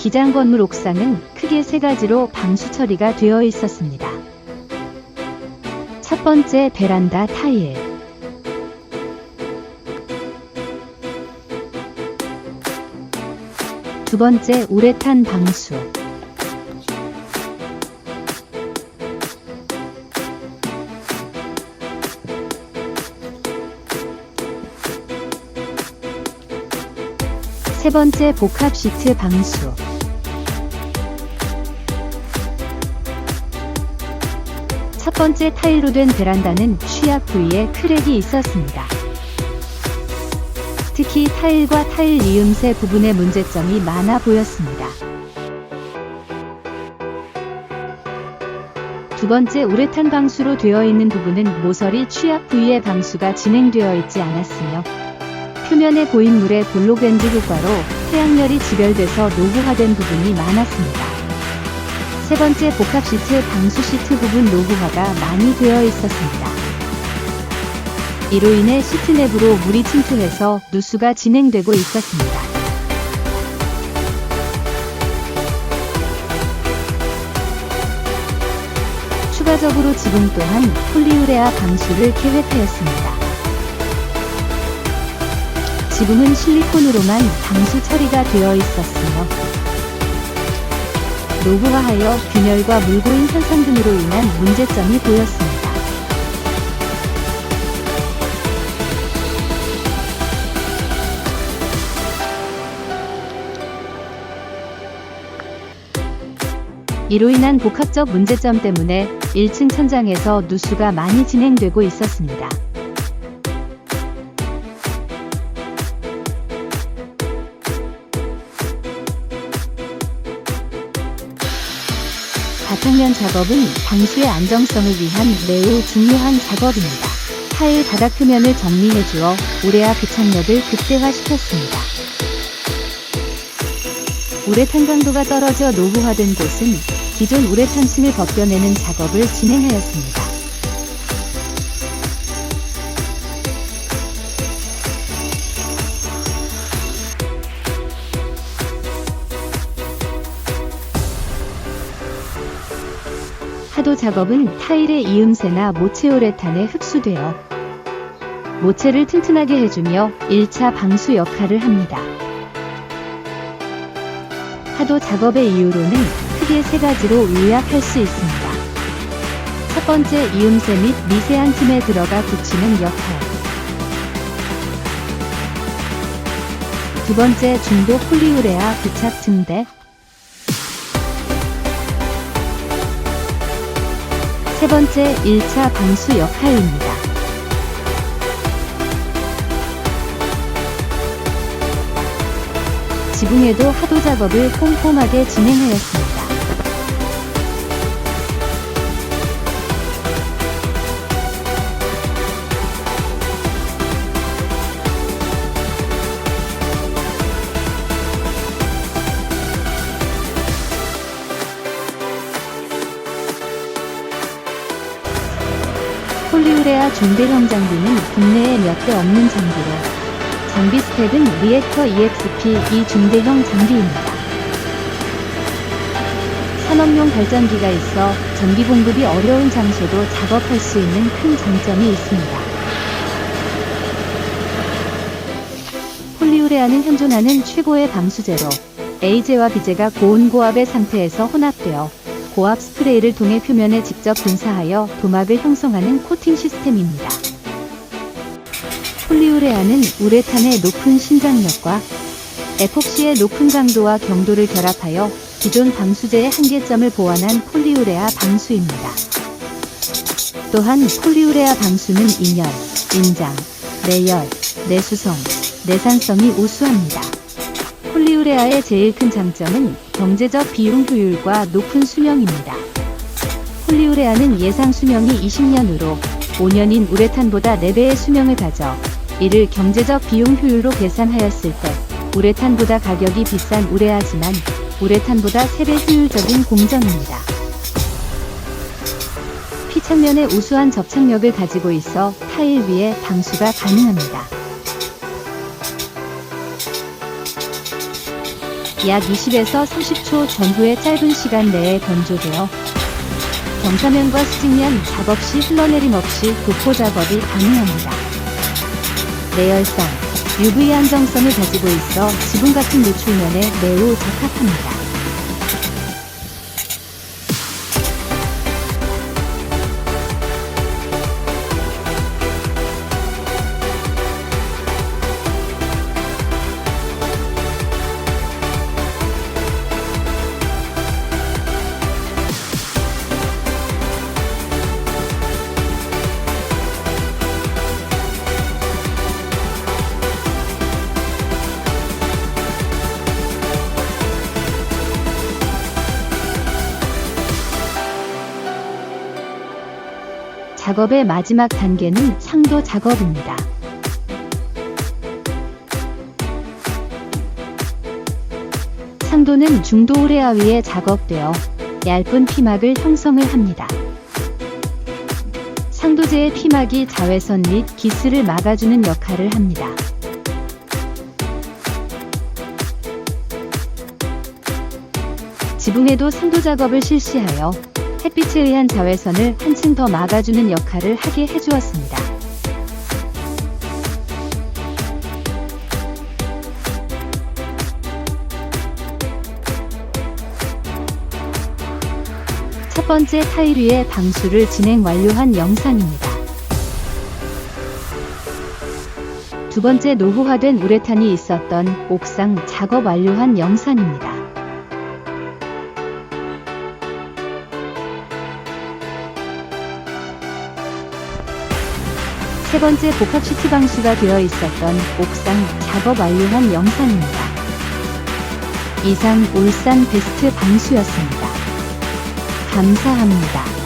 기장 건물 옥상은 크게 세 가지로 방수 처리가 되어 있었습니다. 첫 번째 베란다 타일. 두 번째 우레탄 방수. 세 번째 복합 시트 방수. 첫 번째 타일로 된 베란다는 취약 부위에 크랙이 있었습니다. 특히 타일과 타일 이음새 부분에 문제점이 많아 보였습니다. 두 번째 우레탄 방수로 되어 있는 부분은 모서리 취약 부위의 방수가 진행되어 있지 않았으며 표면에 고인 물의 볼로밴드 효과로 태양열이 집열돼서 노후화된 부분이 많았습니다. 세 번째 복합 시트 방수 시트 부분 노후화가 많이 되어 있었습니다. 이로 인해 시트 내부로 물이 침투해서 누수가 진행되고 있었습니다. 추가적으로 지붕 또한 폴리우레아 방수를 계획하였습니다. 지붕은 실리콘으로만 방수 처리가 되어 있었으며 노후화하여 균열과 물고인 현상 등으로 인한 문제점이 보였습니다. 이로 인한 복합적 문제점 때문에 1층 천장에서 누수가 많이 진행되고 있었습니다. 바탕면 작업은 방수의 안정성을 위한 매우 중요한 작업입니다. 타일 바닥 표면을 정리해 주어 우레아 부착력을 극대화시켰습니다. 우레탄 강도가 떨어져 노후화된 곳은 기존 우레탄 층을 벗겨내는 작업을 진행하였습니다. 하도 작업은 타일의 이음새나 모체우레탄에 흡수되어 모체를 튼튼하게 해주며 1차 방수 역할을 합니다. 하도 작업의 이유로는 크게 세 가지로 요약할 수 있습니다. 첫 번째 이음새 및 미세한 틈에 들어가 붙이는 역할. 두 번째 중도 폴리우레아 부착 증대. 세 번째 1차 방수 역할입니다. 지붕에도 하도 작업을 꼼꼼하게 진행하였습니다. 폴리우레아 중대형 장비는 국내에 몇 대 없는 장비로 장비 스펙은 리액터 EXP 이 중대형 장비입니다. 산업용 발전기가 있어 전기 공급이 어려운 장소도 작업할 수 있는 큰 장점이 있습니다. 폴리우레아는 현존하는 최고의 방수제로 A제와 B제가 고온 고압의 상태에서 혼합되어 고압 스프레이를 통해 표면에 직접 분사하여 도막을 형성하는 코팅 시스템입니다. 폴리우레아는 우레탄의 높은 신장력과 에폭시의 높은 강도와 경도를 결합하여 기존 방수제의 한계점을 보완한 폴리우레아 방수입니다. 또한 폴리우레아 방수는 인열, 인장, 내열, 내수성, 내산성이 우수합니다. 폴리우레아의 제일 큰 장점은 경제적 비용 효율과 높은 수명입니다. 폴리우레아는 예상 수명이 20년으로 5년인 우레탄보다 4배의 수명을 가져 이를 경제적 비용 효율로 계산하였을 때 우레탄보다 가격이 비싼 우레아지만 우레탄보다 3배 효율적인 공정입니다. 피창면에 우수한 접착력을 가지고 있어 타일 위에 방수가 가능합니다. 약 20에서 30초 전후의 짧은 시간 내에 건조되어 경사면과 수직면 작업 시 흘러내림 없이 도포 작업이 가능합니다. 내열성, UV 안정성을 가지고 있어 지붕 같은 노출면에 매우 적합합니다. 작업의 마지막 단계는 상도 작업입니다. 상도는 중도 우레아 위에 작업되어 얇은 피막을 형성을 합니다. 상도제의 피막이 자외선 및 기스를 막아주는 역할을 합니다. 지붕에도 상도 작업을 실시하여 햇빛에 의한 자외선을 한층 더 막아주는 역할을 하게 해주었습니다. 첫 번째 타일 위에 방수를 진행 완료한 영상입니다. 두 번째 노후화된 우레탄이 있었던 옥상 작업 완료한 영상입니다. 세 번째 복합 시트 방수가 되어 있었던 옥상 작업 완료한 영상입니다. 이상 울산 베스트 방수였습니다. 감사합니다.